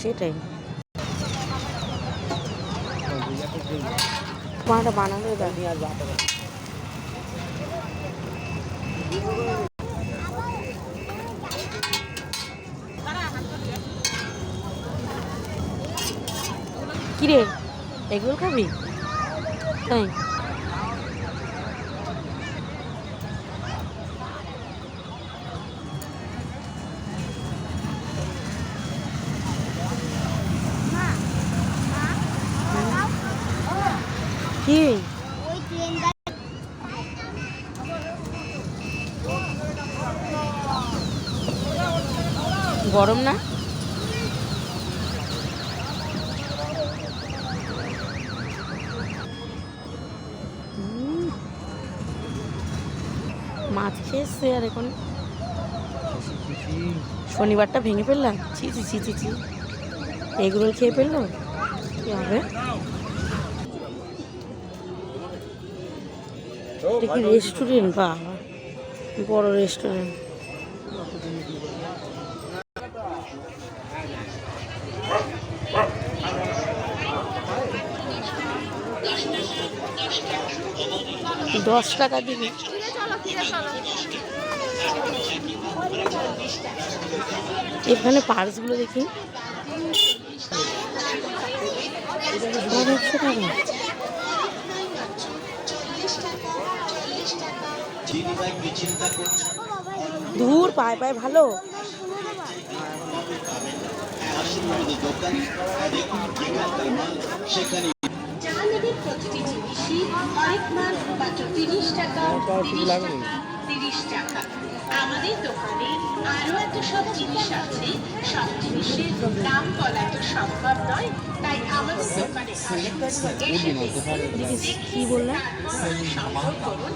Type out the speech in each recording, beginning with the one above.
সেটাই। মাটা বানানো দাঁড়িয়ে কিরে এগুলো খাবি? তাই কি? গরম না? মাছ খেয়েছে আর এখন। শনিবারটা ভেঙে ফেললাম। ছি ছি ছি ছি ছি। এগুলো খেয়ে ফেলল? কি হবে? এটা কি রেস্টুরেন্ট বা বড় রেস্টুরেন্ট দশ টাকা দিবি? এখানে পার্সগুলো দেখি। টাকা দূর পায় পায় ভালো। সেখানে প্রতিটি জিনিসই এক মাস মাত্র তিরিশ টাকা তিরিশ টাকা, তিরিশ টাকা। আমাদের দোকানে আরও এত সব জিনিস আছে। সব জিনিসের দাম বলা তো সম্ভব নয় তাই আমাদের দোকানে কি সংগ্রহ করুন।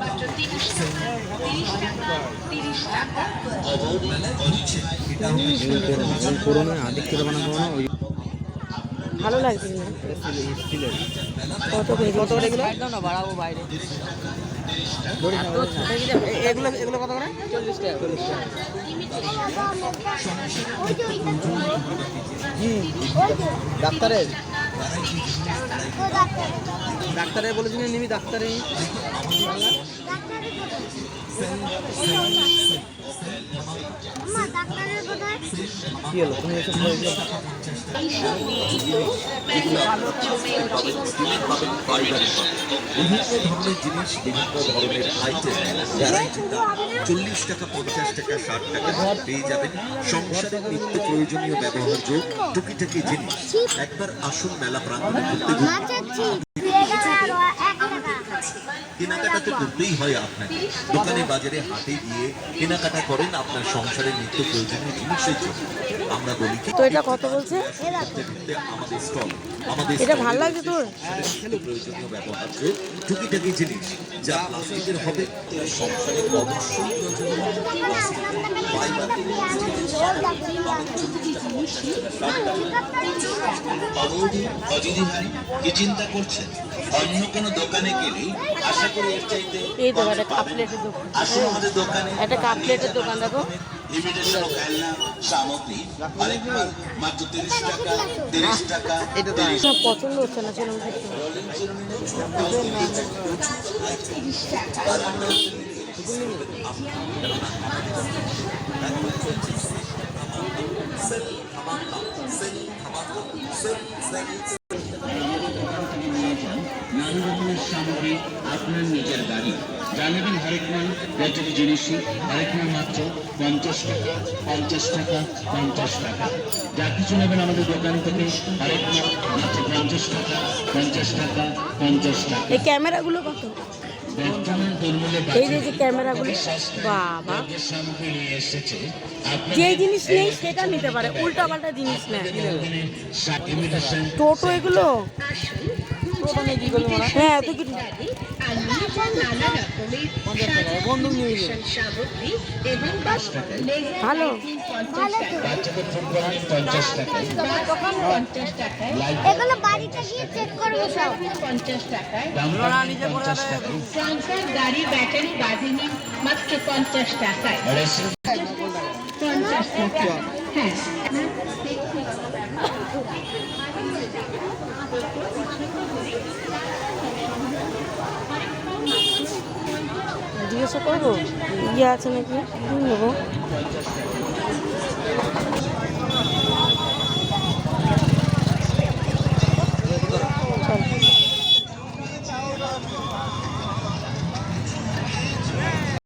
মাত্র তিরিশ টাকা তিরিশ টাকা তিরিশ টাকা। ভালো লাগছে কত কত একদম না বাড়াবো বাইরে। এগুলো এগুলো কত করে? চল্লিশ টাকা চল্লিশ টাকা ওই যে ওইটা ডাক্তারের। ডাক্তার বলেছিলেন, নিবি ডাক্তারে। জিনিস চল্লিশ টাকা পঞ্চাশ টাকা ষাট টাকা সংসারের নিত্য প্রয়োজনীয় ব্যবহার্য টুকিটাকি জিনিস। একবার আসুন মেলা প্রাঙ্গণে মাছের চিপ আর এক টাকা কেনাকাটা তো করতেই হয় আপনাকে। দোকানে বাজারে হাটে গিয়ে কেনাকাটা করেন আপনার সংসারের নিত্য প্রয়োজনীয় জিনিসের জন্য। আমরা বলি কি তো এটা কত বলছে? আমাদের স্টল। আমাদের এটা ভালো এ লাগছে তোর প্রয়োজনীয় ব্যবহার্য টুকিটাকি জিনিস যা প্লাস্টিকের হবে। সংসারের অবশ্যই প্রয়োজনীয় বাবুদি কি চিন্তা করছেন? অন্য কোনো দোকানে গেলেই আশা করি এর চাইতে এই তো একটা কাপ প্লেটের দোকান। আসুন আমাদের দোকানে একটা কাপ প্লেটের দোকান দেখো। ইমিটেশন খেলনা সামগ্রী আরেকবার মাত্র তিরিশ টাকা তিরিশ টাকা তিরিশ না, নানা রকমের সামগ্রী আপনার নিজের গাড়ি। জানাবেন হরেক মাল প্রতিটি জিনিসই। হরেক মাল মাত্র পঞ্চাশ টাকা। পঞ্চাশ টাকা পঞ্চাশ টাকা। যা কিছু নেবেন আমাদের দোকান থেকে, হরেক মাল মাত্র পঞ্চাশ টাকা পঞ্চাশ টাকা পঞ্চাশ টাকা। এই ক্যামেরাগুলো কত? এই যে যে ক্যামেরাগুলো বাবা। যে জিনিস নেই সেটা নিতে পারে উল্টা পাল্টা জিনিস নেয়। টোটো এগুলো? হ্যাঁ এত কিছু আর নিয়ে নানা রকমের সাজানো সামগ্রী এবং ভালো। পঞ্চাশ টাকায় পঞ্চাশ টাকায় এগুলো বাড়িতে গিয়ে চেক করব সব। পঞ্চাশ টাকায় পঞ্চাশ টাকা সংসার গাড়ি ব্যাটারি বাঁধেনি মাত্র পঞ্চাশ টাকায় পঞ্চাশ টাকা হ্যাঁ জিজ্ঞাসা করব? ইয়ে আছে নাকি? নেব।